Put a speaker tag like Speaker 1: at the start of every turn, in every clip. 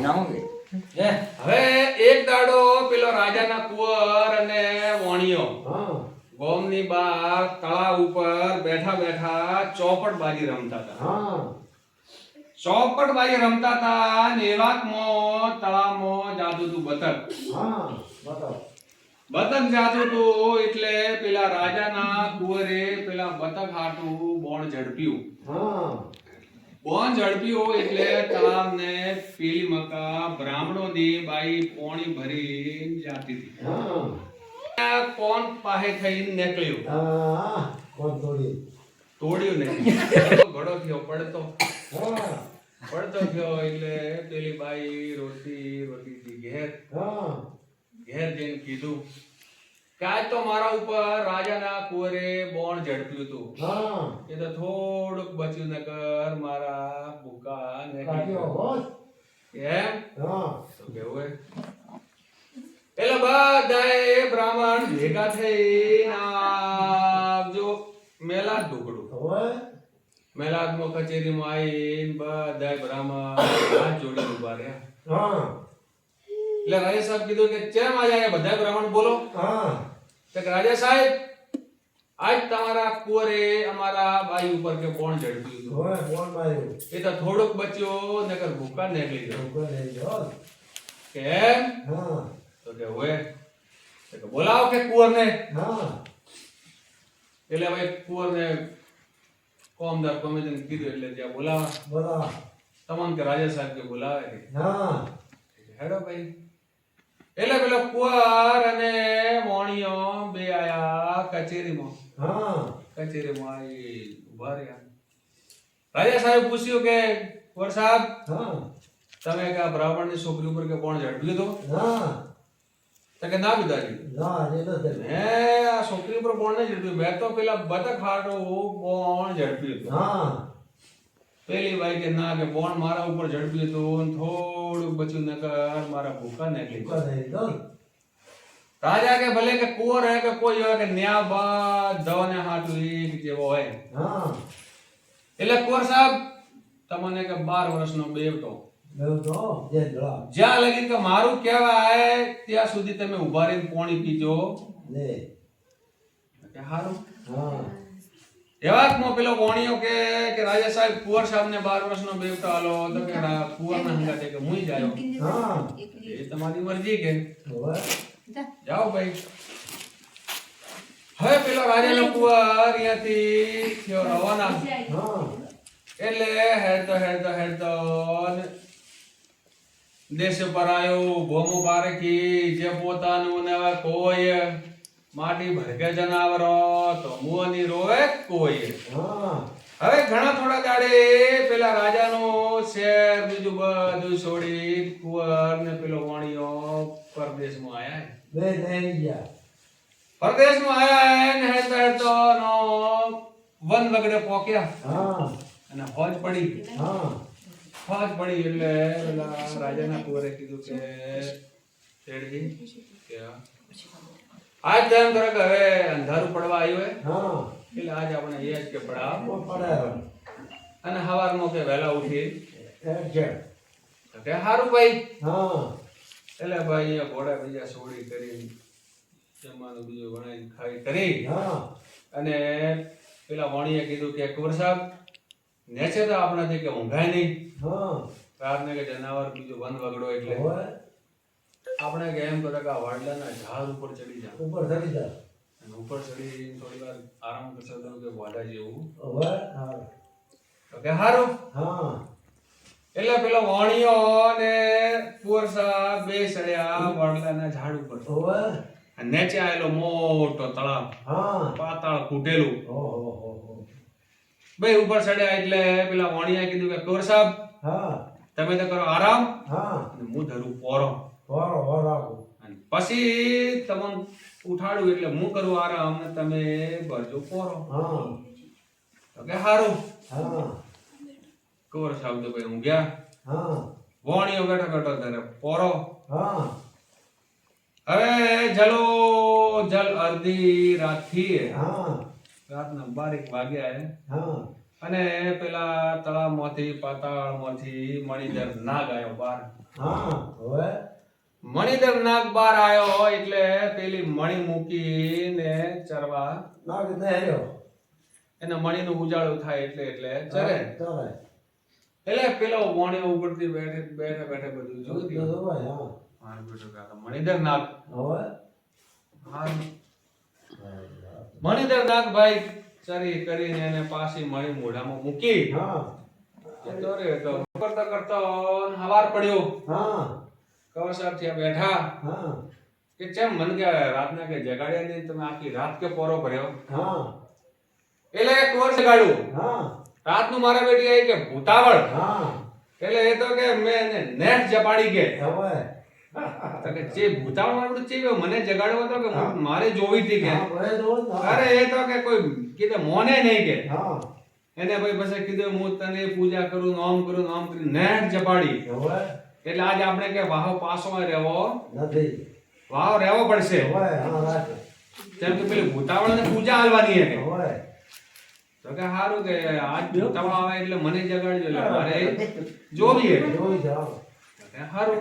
Speaker 1: ના હોય
Speaker 2: હવે એક દાડો પેલો રાજાના કુંવર અને વણિયો ગોમની બહાર તળાવ ઉપર બેઠા બેઠા ચોપટબાજી રમતા હતા.
Speaker 3: હા.
Speaker 2: ચોપટબાજી રમતા હતા ને એવાકમાં તળાવમાં જાતું હતું બતક. બતક. જાતું હતું એટલે પેલા રાજાના કુંવરે પેલા બતક હાટું બોણ ઝડપ્યું. બોન ઝડપ્યું એટલે તળાવને પેલી મકા બ્રાહ્મણોની બાઈ પોણી ભરી જાતી હતી. કોણ પાસે થઈને નીકળ્યું?
Speaker 3: કોણ તોડી
Speaker 2: તોડ્યું ને ઘડો થયો પડતો. પડતો થયો એટલે પેલી બાઈ રોતી રોતી ઘેર. ઘેર જઈને કીધું આજ તો મારા ઉપર રાજાના કુંવરે બોણ ઝડપ્યું હતું.
Speaker 3: હા.
Speaker 2: એ તો થોડુંક બચ્યું નકર મારા ભૂકા ને એમ?
Speaker 3: હા.
Speaker 2: તો કેવું એટલે બધાએ બ્રાહ્મણ ભેગા થઈ આવજો. મેલા ઢોકળું. મેલાદમાં કચેરીમાં આવીને બધા બ્રાહ્મણ હાથ જોડી ઊભા રહ્યા.
Speaker 3: હા.
Speaker 2: એટલે રાજા સાહેબ કીધું કે ચેમ આજે આયા બધા બ્રાહ્મણ બોલો?
Speaker 3: હા.
Speaker 2: તો કે રાજા સાહેબ આજ તમારા કુંવરે અમારા બાઈ ઉપર કે કોણ દીધું
Speaker 3: હવે કોણ માર્યું
Speaker 2: એ તો થોડોક બચ્યો નકર ભૂકા નીકળી ગયો.
Speaker 3: ભૂકા લઈ જાઓ
Speaker 2: કેમ?
Speaker 3: હા.
Speaker 2: તો કે હોય. તો કે બોલાવો કે કુંવરને.
Speaker 3: હા.
Speaker 2: એટલે ભાઈ કુંવરને કોમદાર કોમેદન કીધું એટલે ત્યાં બોલાવા.
Speaker 3: બોલાવા.
Speaker 2: તમામ કે રાજા સાહેબ કે બોલાવે.
Speaker 3: હા.
Speaker 2: હેડો ભાઈ. એટલે પેલો કુંવર અને મોણિયો બે આયા કચેરીમાં.
Speaker 3: હા.
Speaker 2: કચેરીમાં આવી ઊભા રહ્યા. રાજા સાહેબ પૂછ્યું કે કુંવર સાહેબ
Speaker 3: હા.
Speaker 2: તમે કે બ્રાહ્મણ બ્રાહ્મણની છોકરી ઉપર કે કોણ ઝડપ્યું લીધો?
Speaker 3: ના.
Speaker 2: તો કે ના પિતાજી
Speaker 3: ના એ
Speaker 2: આ છોકરી ઉપર કોણ નહીં ઝડપ્યું. મેં તો પેલા બતક ખાડો કોણ ઝડપ્યું
Speaker 3: હા.
Speaker 2: પેલી બાઈ કે ના કે બોન મારા ઉપર ઝડપ્યું હતું થોડુંક બચ્યું નકર મારા ભૂખા
Speaker 3: ને
Speaker 2: રાજા કે ભલે કે કોર હે કે કોઈ હોય કે ન્યા બધાને હાટું એક જેવો હોય.
Speaker 3: હા.
Speaker 2: એટલે કોર સાહેબ તમને કે બાર વર્ષનો બેવટો. જ્યાં લગી કે મારું કહેવાય ત્યાં સુધી તમે ઊભા રહીને પોણી પીજો.
Speaker 3: લે.
Speaker 2: કે હારું.
Speaker 3: હા.
Speaker 2: એવાકમાં પેલો કોણીઓ કે કે રાજા સાહેબ કુંવર સાહેબને બાર વર્ષનો બેવટો આલો તો કે કુંવર ના હંગા કે હું જાયો.
Speaker 3: હા.
Speaker 2: એ તમારી મરજી કે. જાઓ ભાઈ. હવે પેલો રાજાનો કુંવર અહીંયાથી થયો રવાના. એટલે હેડતો હેડતો હેડતો દેશ પર આવ્યો ભોમો બારેકી જે પોતાનું ને કોઈ માટી ભરગે જનાવરો તો મુઓની રોવે કોઈ
Speaker 3: હા.
Speaker 2: હવે ઘણા થોડા દાડે પેલા રાજાનો શેર બીજું બધું છોડી કુંવર ને પેલો વાણિયો પરદેશમાં આયા
Speaker 3: બે થઈ ગયા.
Speaker 2: પરદેશમાં આયા ને હેડતો તો નો વન વગડે પોક્યા.
Speaker 3: હા.
Speaker 2: અને ફોજ પડી
Speaker 3: હા.
Speaker 2: ફોજ પડી એટલે પેલા રાજાના કુંવરે કીધું કે તેડી કે આજ ધ્યાન કરો કે હવે અંધારું પડવા આવ્યું હે. એટલે આજ આપણે એ જ કે
Speaker 3: પડે
Speaker 2: અને સવારમાં કે વહેલા ઉઠી કે હારું ભાઈ. એટલે ભાઈ અહીંયા ઘોડા બીજા સોડી કરી જમવાનું બીજું બનાવી ખાઈ કરી.
Speaker 3: હા.
Speaker 2: અને પેલા વણીએ કીધું કે કુંવર સાહેબ નેચે તો આપણાથી કે ઊંઘાય નહીં. રાતને કે જનાવર બીજું વન વગડો એટલે આપણે કે એમ કરે કે વાડલાના ઝાડ ઉપર ચડી જા
Speaker 3: ઉપર ચડી જા
Speaker 2: અને ઉપર ચડી થોડી વાર આરામ કરશે તો કે વાડા જેવું.
Speaker 3: હવે હા
Speaker 2: તો કે હારું?
Speaker 3: હા.
Speaker 2: એટલે પેલો વાણિયો ને સાહેબ બે ચડ્યા વાડલાના ઝાડ ઉપર.
Speaker 3: હવે?
Speaker 2: અને નીચે આવેલો મોટો તળાવ.
Speaker 3: હા.
Speaker 2: પાતાળ ફૂટેલું
Speaker 3: ઓહો
Speaker 2: બે ઉપર ચડ્યા એટલે પેલા વાણિયા કીધું કે કોર સાહેબ
Speaker 3: હા.
Speaker 2: તમે તો કરો આરામ.
Speaker 3: હા.
Speaker 2: હું ધરું પોરો.
Speaker 3: વારો વારો
Speaker 2: અને પછી તમને ઉઠાડું એટલે હું કરું આરામ તમે ભરજો કોરો
Speaker 3: હા.
Speaker 2: તો કે હારું.
Speaker 3: હા.
Speaker 2: કોર સાહેબ તો ભાઈ ગયા.
Speaker 3: હા.
Speaker 2: વાણીઓ બેઠો બેઠો ધરે પોરો.
Speaker 3: હા.
Speaker 2: હવે જલો જલ અડધી રાતથી
Speaker 3: હા.
Speaker 2: રાતના બારેક વાગ્યા હે.
Speaker 3: હા.
Speaker 2: અને પેલા તળાવમાંથી પાતાળમાંથી મણિધર નાગ આવ્યો બહાર.
Speaker 3: હા. હવે?
Speaker 2: મણિધર નાગ બહાર આવ્યો એટલે પેલી મણી મૂકીને ચરવા.
Speaker 3: નાગ નહેર્યો
Speaker 2: એને મણીનું ઉજાળું થાય એટલે એટલે ચરે. એટલે પેલો વણ્યો ઉપરથી બેઠે બેઠે બેઠે બધું
Speaker 3: તો
Speaker 2: જોયું.
Speaker 3: જોવાય, હા.
Speaker 2: બેટું કે આ તો મણિધર નાગ.
Speaker 3: હવે?
Speaker 2: હારું. મણિધર નાગભાઈ ચરી કરીને એને પાછી મણી મોઢામાં મૂકી.
Speaker 3: હા.
Speaker 2: તો રે તો કરતા કરતા હવાર પડ્યો.
Speaker 3: હા.
Speaker 2: કવાસાબ ત્યાં બેઠા.
Speaker 3: હા.
Speaker 2: કે ચેમ મન કે રાતના કે જગાડ્યા નહીં તમે આખી રાત કે પોરો ભર્યો?
Speaker 3: હા.
Speaker 2: એટલે એક વર્ષ જગાડ્યું.
Speaker 3: રાત
Speaker 2: રાતનું મારા બેટી આવી કે ભૂતાવળ.
Speaker 3: હા.
Speaker 2: એટલે એ તો કે મેં એને નેટ જપાડી કે. કે જે ભૂતાવળ વાળું ગયો મને જગાડ્યો હતો કે મારે જોવી હતી કે. અરે એ તો કે કોઈ કીધે મોને નહીં કે.
Speaker 3: હા.
Speaker 2: એને ભાઈ પછી કીધું હું તને પૂજા કરું નામ કરું નામ કરી નેટ જપાડી.
Speaker 3: હવે.
Speaker 2: એટલે આજે આપણે કે વાહ પાસો રહેવો.
Speaker 3: નથી.
Speaker 2: વાહ રહેવો પડશે. જેમ કે પેલી ભૂતાવળ ને પૂજા હાલવાની હે તો કે સારું કે આજ ભૂતાવળ આવે એટલે મને જગાડજો એટલે મારે જોવી હે. સારું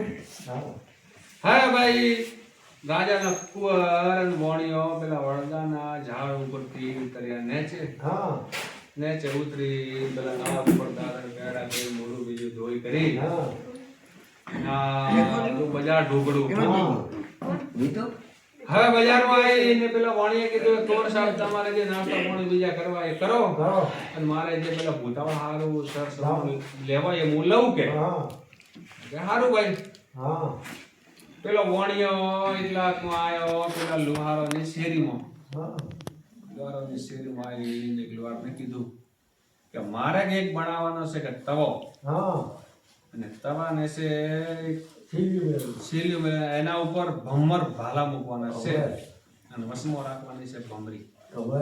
Speaker 3: હા.
Speaker 2: ભાઈ. રાજાના કુંવર અને બોણીઓ પેલા વળદાના ઝાડ ઉપરથી ઉતર્યા નેચે.
Speaker 3: હા.
Speaker 2: નેચે ઉતરી પેલા નવા ઉપર દાદા પેડા બે મોઢું બીજું ધોઈ કરી.
Speaker 3: હા.
Speaker 2: બજાર ઢોકળું. હવે બજારમાં પેલા વાણીએ કીધું તોર સાહેબ તમારે જે નાસ્તો પાણી બીજા કરવા એ કરો.
Speaker 3: કરો.
Speaker 2: અને મારે જે પેલા ભૂતાવા હારું સર લેવા એ હું લઉં કે. હારું ભાઈ. પેલો વણિયો એટલા આવ્યો પેલા લુહારોની શેરીમાં.
Speaker 3: લુહારો
Speaker 2: લુહારોની શેરીમાં આવીને લુહારને કીધું કે મારે કંઈક બનાવવાનો છે કે તવો.
Speaker 3: હા.
Speaker 2: અને તવાને છે સીલ્યું એના ઉપર ભમર ભાલા મૂકવાના છે. અને વસમો રાખવાની છે ભમરી.
Speaker 3: હવે